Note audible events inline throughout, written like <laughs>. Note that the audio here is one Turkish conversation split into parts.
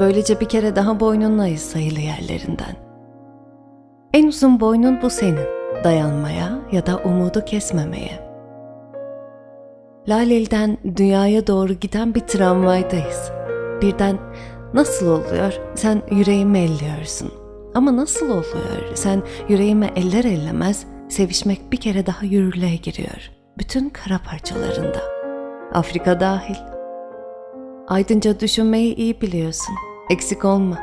Böylece bir kere daha boynunlayız sayılı yerlerinden. En uzun boynun bu senin. Dayanmaya ya da umudu kesmemeye. Laleli'den dünyaya doğru giden bir tramvaydayız. Birden nasıl oluyor sen yüreğimi elliyorsun. Ama nasıl oluyor sen yüreğime eller ellemez sevişmek bir kere daha yürürlüğe giriyor. Bütün kara parçalarında. Afrika dahil. Aydınca düşünmeyi iyi biliyorsun. Eksik olma.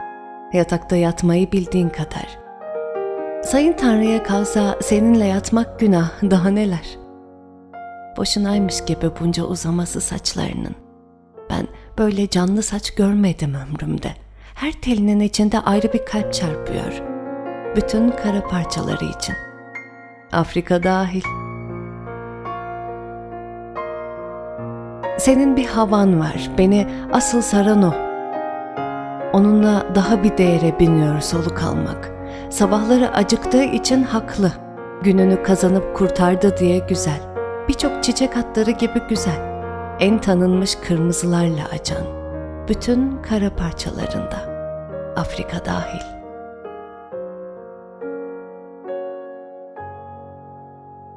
Yatakta yatmayı bildiğin kadar. Sayın Tanrı'ya kalsa seninle yatmak günah <laughs> daha neler. Boşunaymış gibi bunca uzaması saçlarının. Ben böyle canlı saç görmedim ömrümde. Her telinin içinde ayrı bir kalp çarpıyor. Bütün kara parçaları için. Afrika dahil. Senin bir havan var. Beni asıl saran o. Onunla daha bir değere biniyor soluk almak. Sabahları acıktığı için haklı. Gününü kazanıp kurtardı diye güzel. Birçok çiçek hatları gibi güzel. En tanınmış kırmızılarla acan. Bütün kara parçalarında. Afrika dahil.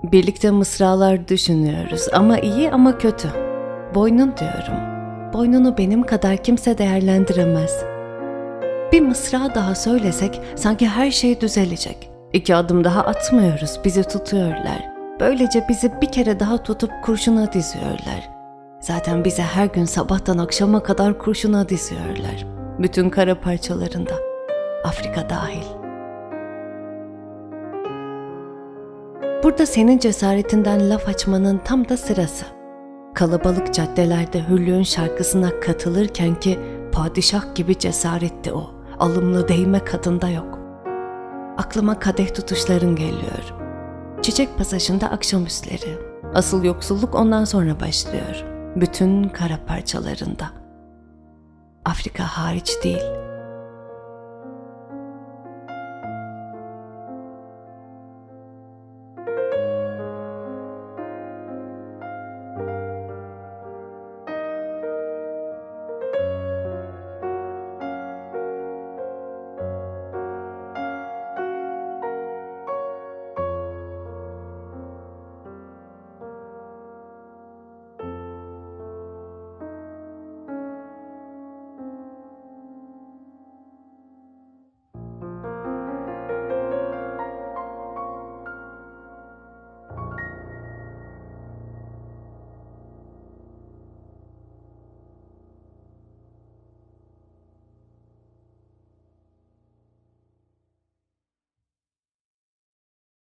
Birlikte mısralar düşünüyoruz ama iyi ama kötü. Boynun diyorum. Boynunu benim kadar kimse değerlendiremez. Bir mısra daha söylesek sanki her şey düzelecek. İki adım daha atmıyoruz, bizi tutuyorlar. Böylece bizi bir kere daha tutup kurşuna diziyorlar. Zaten bize her gün sabahtan akşama kadar kurşuna diziyorlar. Bütün kara parçalarında. Afrika dahil. Burada senin cesaretinden laf açmanın tam da sırası. Kalabalık caddelerde hürlüğün şarkısına katılırken ki padişah gibi cesaretti o. Alımlı değme kadında yok. Aklıma kadeh tutuşların geliyor. Çiçek pasajında akşamüstleri. Asıl yoksulluk ondan sonra başlıyor. Bütün kara parçalarında. Afrika hariç değil.